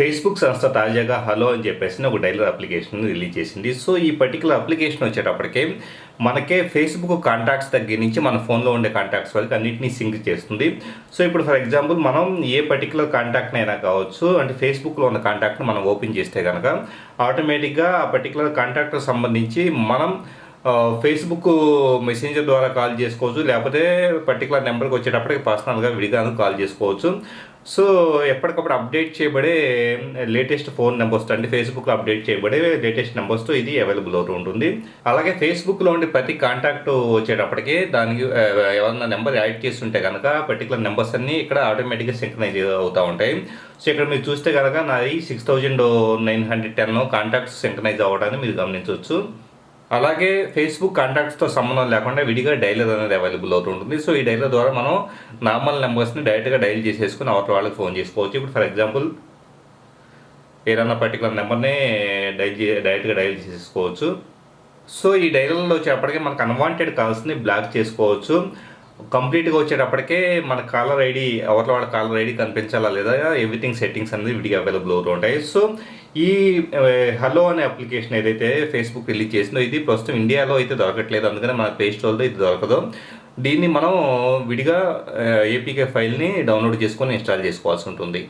Facebook సంస్థ తాజాగా hello అని చెప్పేసి ఒక డైలర్ అప్లికేషన్ రిలీజ్ చేసింది. సో ఈ పర్టికులర్ అప్లికేషన్ వచ్చేటప్పటికే మనకే ఫేస్బుక్ కాంటాక్ట్స్ దగ్గర నుంచి మన ఫోన్లో ఉండే కాంటాక్ట్స్ వరకు అన్నింటినీ సింక్ చేస్తుంది. సో ఇప్పుడు ఫర్ ఎగ్జాంపుల్ మనం ఏ పర్టికులర్ కాంటాక్ట్ అయినా కావచ్చు అంటే ఫేస్బుక్లో ఉన్న కాంటాక్ట్ని మనం ఓపెన్ చేస్తే కనుక ఆటోమేటిక్గా ఆ పర్టికులర్ కాంటాక్ట్కి సంబంధించి మనం ఫేస్బుక్ మెసెంజర్ ద్వారా కాల్ చేసుకోవచ్చు. లేకపోతే పర్టికులర్ నెంబర్కి వచ్చేటప్పటికి పర్సనల్గా విడిగాను కాల్ చేసుకోవచ్చు. సో ఎప్పటికప్పుడు అప్డేట్ చేయబడే లేటెస్ట్ ఫోన్ నెంబర్స్ అంటే ఫేస్బుక్లో అప్డేట్ చేయబడే లేటెస్ట్ నెంబర్స్తో ఇది అవైలబుల్ అవుతూ ఉంటుంది. అలాగే ఫేస్బుక్లో ఉండే ప్రతి కాంటాక్ట్ వచ్చేటప్పటికి దానికి ఆ, ఎవరన్నా నెంబర్ యాడ్ చేస్తుంటే కనుక పర్టికులర్ నెంబర్స్ అన్నీ ఇక్కడ ఆటోమేటిక్గా సింక్రనైజ్ అవుతూ ఉంటాయి. సో ఇక్కడ మీరు చూస్తే కనుక నాది six thousand nine hundred ten contacts synchronize అవ్వడాన్ని మీరు గమనించవచ్చు. అలాగే ఫేస్బుక్ కాంటాక్ట్స్తో సంబంధం లేకుండా విడిగా డైలర్ అనేది అవైలబుల్ అవుతుంటుంది సో ఈ డైలర్ ద్వారా మనం నార్మల్ నెంబర్స్ని డైరెక్ట్గా డైల్ చేసేసుకుని అవతల వాళ్ళకి ఫోన్ చేసుకోవచ్చు. ఇప్పుడు ఫర్ ఎగ్జాంపుల్ ఏదైనా పర్టికులర్ నెంబర్ని డైల్ చే డైరెక్ట్గా డైల్ చేసేసుకోవచ్చు. సో ఈ డైలర్లో వచ్చేప్పటికీ మనకు అన్వాంటెడ్ కాల్స్ని బ్లాక్ చేసుకోవచ్చు. కంప్లీట్గా వచ్చేటప్పటికే మన కాలర్ ఐడి ఎవరిలో వాళ్ళ కాలర్ ఐడి కనిపించాలా లేదా ఎవ్రీథింగ్ సెట్టింగ్స్ అనేది విడిగా అవైలబుల్ అవుతూ ఉంటాయి. సో ఈ హలో అనే అప్లికేషన్ ఏదైతే ఫేస్బుక్ రిలీజ్ చేసిందో ఇది ప్రస్తుతం ఇండియాలో అయితే దొరకట్లేదు. అందుకని మన ప్లే స్టోర్లో ఇది దొరకదు. దీన్ని మనం విడిగా ఏపీకే ఫైల్ని డౌన్లోడ్ చేసుకొని ఇన్స్టాల్ చేసుకోవాల్సి ఉంటుంది.